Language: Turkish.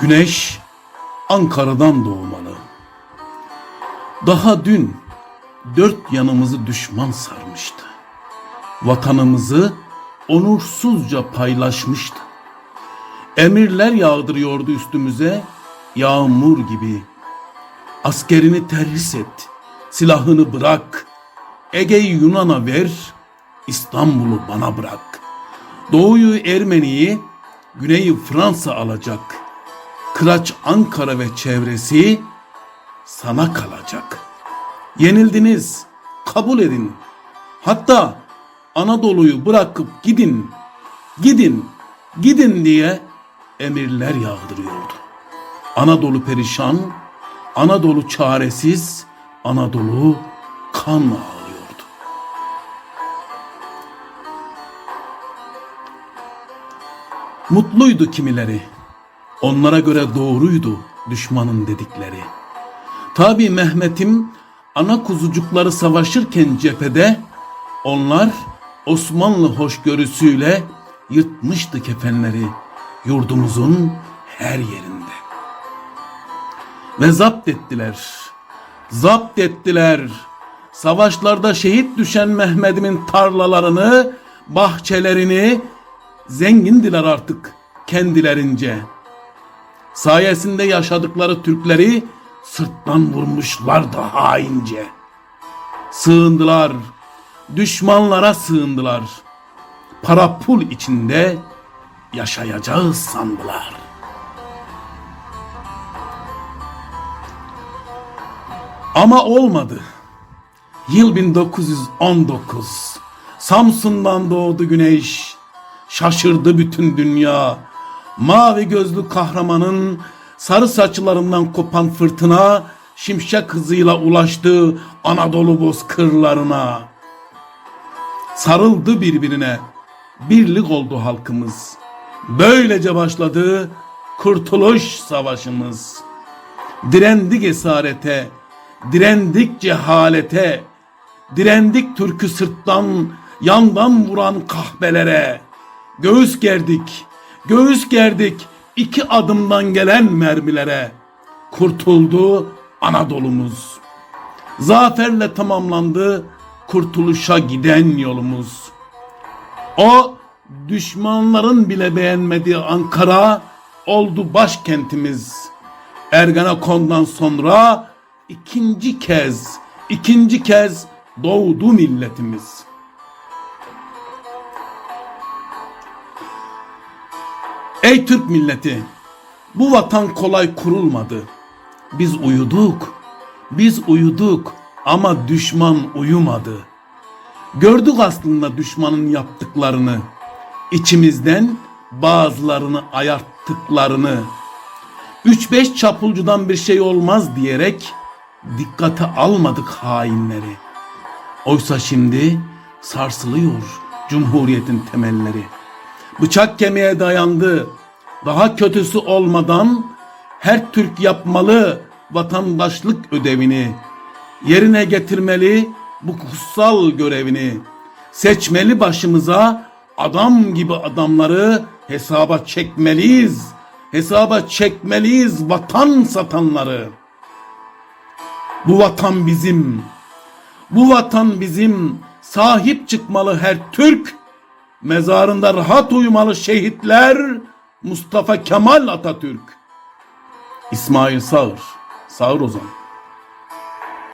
Güneş Ankara'dan doğmalı. Daha dün dört yanımızı düşman sarmıştı. Vatanımızı onursuzca paylaşmıştı. Emirler yağdırıyordu üstümüze yağmur gibi. Askerini terhis et, silahını bırak. Ege'yi Yunan'a ver, İstanbul'u bana bırak. Doğuyu Ermeni'yi, güneyi Fransa alacak. Kıraç Ankara ve çevresi sana kalacak. Yenildiniz, kabul edin. Hatta Anadolu'yu bırakıp gidin, gidin, gidin diye emirler yağdırıyordu. Anadolu perişan, Anadolu çaresiz, Anadolu kan ağlıyordu. Mutluydu kimileri. Onlara göre doğruydu düşmanın dedikleri. Tabi Mehmet'im ana kuzucukları savaşırken cephede onlar Osmanlı hoşgörüsüyle yırtmıştı kefenleri yurdumuzun her yerinde. Ve zapt ettiler. Zapt ettiler. Savaşlarda şehit düşen Mehmet'imin tarlalarını, bahçelerini zengindiler artık kendilerince. Sayesinde yaşadıkları Türkleri sırttan vurmuşlar da haince. Sığındılar, düşmanlara sığındılar. Para pul içinde yaşayacağız sandılar. Ama olmadı. Yıl 1919. Samsun'dan doğdu güneş. Şaşırdı bütün dünya. Mavi gözlü kahramanın sarı saçlarından kopan fırtına şimşek hızıyla ulaştı Anadolu bozkırlarına. Sarıldı birbirine. Birlik oldu halkımız. Böylece başladı Kurtuluş Savaşımız. Direndik esarete, direndik cehalete, direndik türkü sırttan, yandan vuran kahvelere. Göğüs gerdik, göğüs gerdik iki adımdan gelen mermilere. Kurtuldu Anadolu'muz. Zaferle tamamlandı kurtuluşa giden yolumuz. O düşmanların bile beğenmediği Ankara oldu başkentimiz. Ergenekon'dan sonra ikinci kez, ikinci kez doğdu milletimiz. Ey Türk milleti, bu vatan kolay kurulmadı. Biz uyuduk, biz uyuduk ama düşman uyumadı. Gördük aslında düşmanın yaptıklarını. İçimizden bazılarını ayarttıklarını. Üç beş çapulcudan bir şey olmaz diyerek dikkate almadık hainleri. Oysa şimdi sarsılıyor Cumhuriyet'in temelleri. Bıçak kemiğe dayandı. Daha kötüsü olmadan her Türk yapmalı vatandaşlık ödevini. Yerine getirmeli bu kutsal görevini. Seçmeli başımıza adam gibi adamları hesaba çekmeliyiz. Hesaba çekmeliyiz vatan satanları. Bu vatan bizim. Bu vatan bizim. Sahip çıkmalı her Türk. Mezarında rahat uyumalı şehitler Mustafa Kemal Atatürk. İsmail Sağır. Sağır Ozan.